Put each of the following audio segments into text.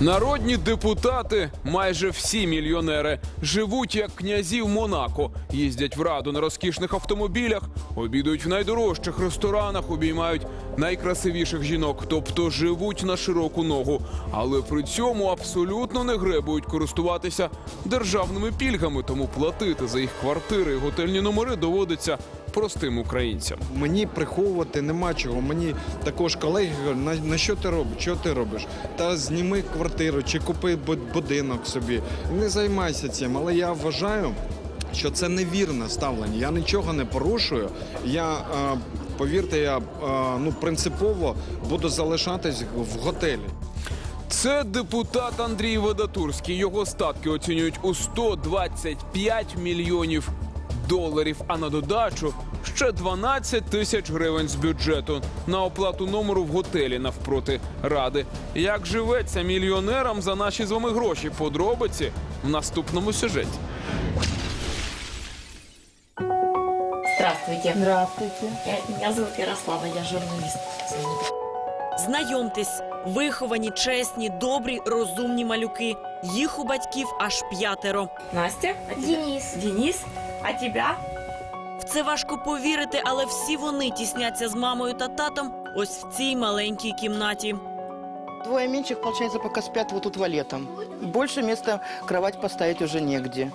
Народні депутати, майже всі мільйонери, живуть як князі в Монако, їздять в раду на розкішних автомобілях, обідують в найдорожчих ресторанах, обіймають найкрасивіших жінок, тобто живуть на широку ногу, але при цьому абсолютно не гребують користуватися державними пільгами, тому платити за їх квартири і готельні номери доводиться простим українцям. Мені приховувати нема чого. Мені також колеги говорять, на, на що ти робиш? Що ти робиш? Та зніми квартиру чи купи будинок собі. Не займайся цим. Але я вважаю, що це невірне ставлення. Я нічого не порушую. Я е, повірте, я е, ну принципово буду залишатись в готелі. Це депутат Андрій Вадатурський. Його статки оцінюють у 125 мільйонів доларів. А на додачу ще 12 тисяч гривень з бюджету на оплату номеру в готелі навпроти ради. Як живеться мільйонерам за наші з вами гроші? Подробиці в наступному сюжеті. Здравствуйте. Здравствуйте. Я- Меня зовут Ярослава, я журналист. Знайомтесь, виховані, чесні, добрі, розумні малюки. Їх у батьків аж п'ятеро. Настя? Денис. Денис? А тебя? В це важко повірити, але всі вони тісняться з мамою та татом ось в цій маленькій кімнаті. Двое меньших, получается, пока спят вот тут валетом. Больше места кровать поставить уже негде.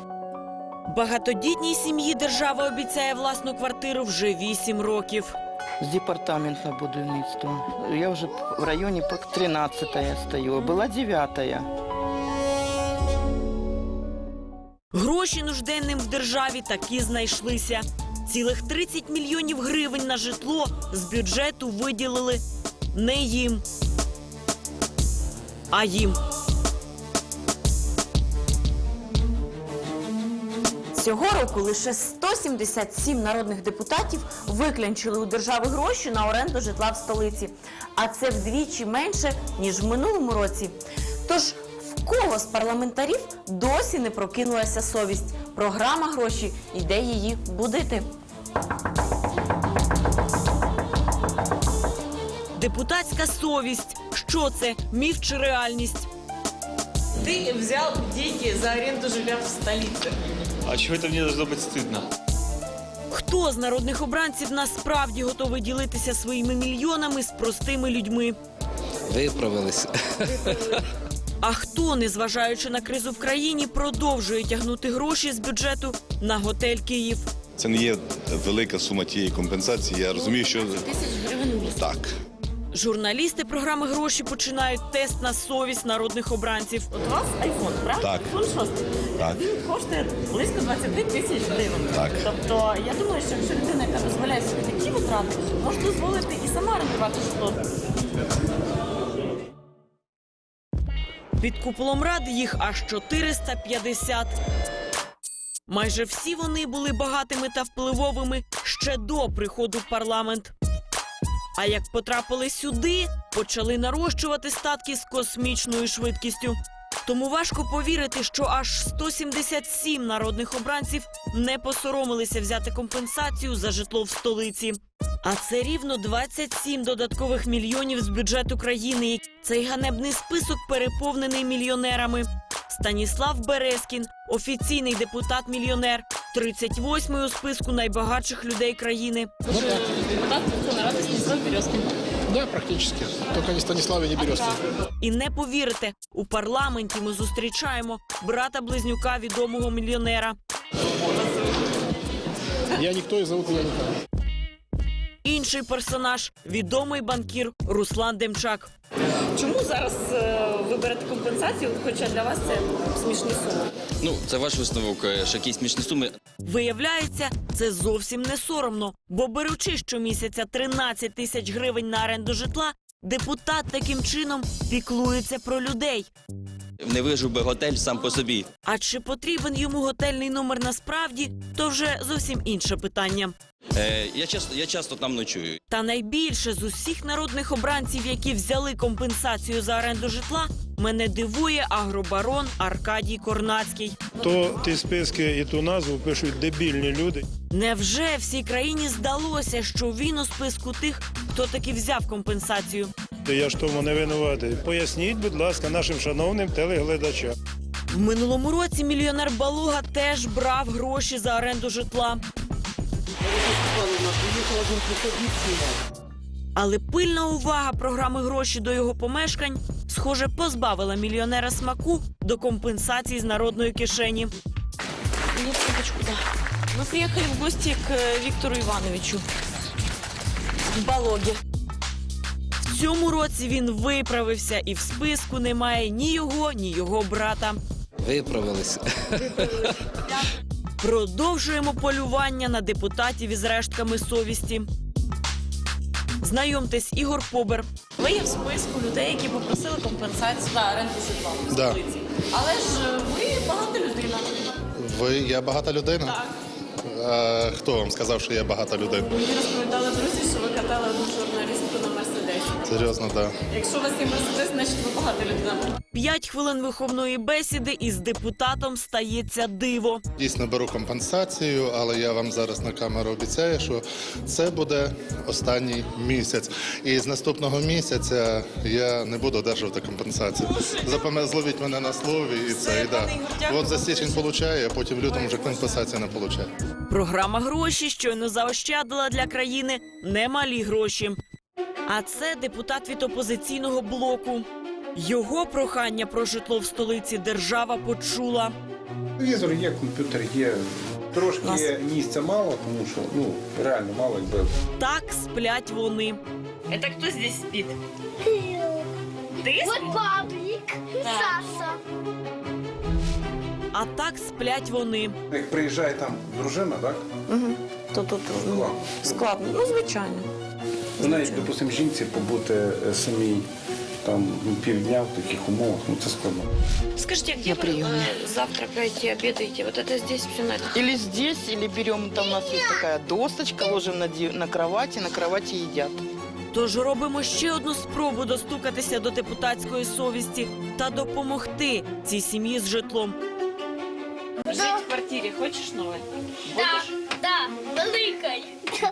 Багатодітній сім'ї держава обіцяє власну квартиру вже вісім років. С департамента будівництва. Я уже в районе 13 стою. а Была 9 Гроші нужденним в державі таки знайшлися. Цілих 30 мільйонів гривень на житло з бюджету виділили не їм, а їм. Цього року лише 177 народних депутатів виклянчили у держави гроші на оренду житла в столиці. А це вдвічі менше, ніж в минулому році. Тож в кого з парламентарів досі не прокинулася совість? Програма гроші іде її будити. Депутатська совість. Що це? Міф чи реальність? Ты взял деньги за аренду жилья в столице. А чего это мне должно быть стыдно? Хто з народних обранців насправді готовий ділитися своїми мільйонами з простими людьми? Виправилися. А хто, незважаючи на кризу в країні, продовжує тягнути гроші з бюджету на готель Київ? Це не є велика сума тієї компенсації. Я розумію, що так. Журналісти програми гроші починають тест на совість народних обранців. От у вас айфон, правда? Так. Айфон 6. Так. Він коштує близько 20 тисяч гривень. Так. Тобто, я думаю, що якщо людина, яка дозволяє собі такі витрати, може дозволити і сама орендувати житло. Під куполом ради їх аж 450. Майже всі вони були багатими та впливовими ще до приходу в парламент. А як потрапили сюди, почали нарощувати статки з космічною швидкістю. Тому важко повірити, що аж 177 народних обранців не посоромилися взяти компенсацію за житло в столиці. А це рівно 27 додаткових мільйонів з бюджету країни. Цей ганебний список переповнений мільйонерами. Станіслав Березкін, офіційний депутат-мільйонер, 38-й у списку найбагатших людей країни. Депутат Верховної Ради Станіслав Березкін. Да, практически. Только не Станислав и не Березкин. І не повірите, у парламенті ми зустрічаємо брата-близнюка відомого мільйонера. Я никто и зовут меня. Інший персонаж відомий банкір Руслан Демчак. Чому зараз е, ви берете компенсацію, хоча для вас це смішні суми? Ну, це ваш висновок, е, що якісь смішні суми. Виявляється, це зовсім не соромно, бо беручи щомісяця 13 тисяч гривень на оренду житла, депутат таким чином піклується про людей. Не вижив би готель сам по собі. А чи потрібен йому готельний номер насправді, то вже зовсім інше питання. Е, я, часто, я часто там ночую. Та найбільше з усіх народних обранців, які взяли компенсацію за оренду житла, мене дивує агробарон Аркадій Корнацький. То ті списки і ту назву пишуть дебільні люди. Невже всій країні здалося, що він у списку тих, хто таки взяв компенсацію? Я ж тому не винуватий. Поясніть, будь ласка, нашим шановним телеглядачам. В минулому році мільйонер Балуга теж брав гроші за оренду житла. Але пильна увага програми гроші до його помешкань, схоже, позбавила мільйонера смаку до компенсації з народної кишені. Нет, секундочку, да. Мы приехали в гости к э, Виктору Ивановичу. В Балоге. В цьому році він виправився, і в списку немає ні його, ні його брата. Виправилися. Продовжуємо полювання на депутатів із рештками совісті. Знайомтесь, Ігор Побер. Ви є в списку людей, які попросили компенсацію за оренду житла Да. Але ж е, ви. Ви я багата людина? Так. А, хто вам сказав, що я багата людина? Мені розповідали друзі, що ви катали одну журналістку на мерседесі. Серйозно, так. Да. Якщо у вас є мерседес, значить ви багата людина. П'ять хвилин виховної бесіди із депутатом стається диво. Дійсно беру компенсацію, але я вам зараз на камеру обіцяю, що це буде останній місяць. І з наступного місяця я не буду одержувати компенсацію. Запам'ятайте, зловіть мене на слові і це. І, да. От за січень получає, а потім в лютому вже компенсації не получає. Програма гроші щойно заощадила для країни немалі гроші. А це депутат від опозиційного блоку. Його прохання про житло в столиці держава почула. Телевізор є, комп'ютер є. Трошки місця мало, тому що ну реально мало якби. Так сплять вони. Это кто здесь спит? Ты? Вот Павлик, Саша. А так сплять вони. Як приїжджає там дружина, так? Угу. То тут ну, Складно. складно. Ну, звичайно. Ну, навіть, допустимо, жінці побути е, самій там ну, півдня в таких умовах, ну це складно. Скажите, где На вы приеме. э, завтракаете, обедаете? Вот это здесь все на этом? Или здесь, или берем, там у нас есть такая досточка, ложим на, ди- на кровати, на кровати едят. Тож робимо ще одну спробу достукатися до депутатської совісті та допомогти цій сім'ї з житлом. Квартире хочешь новой? Да, да, великий.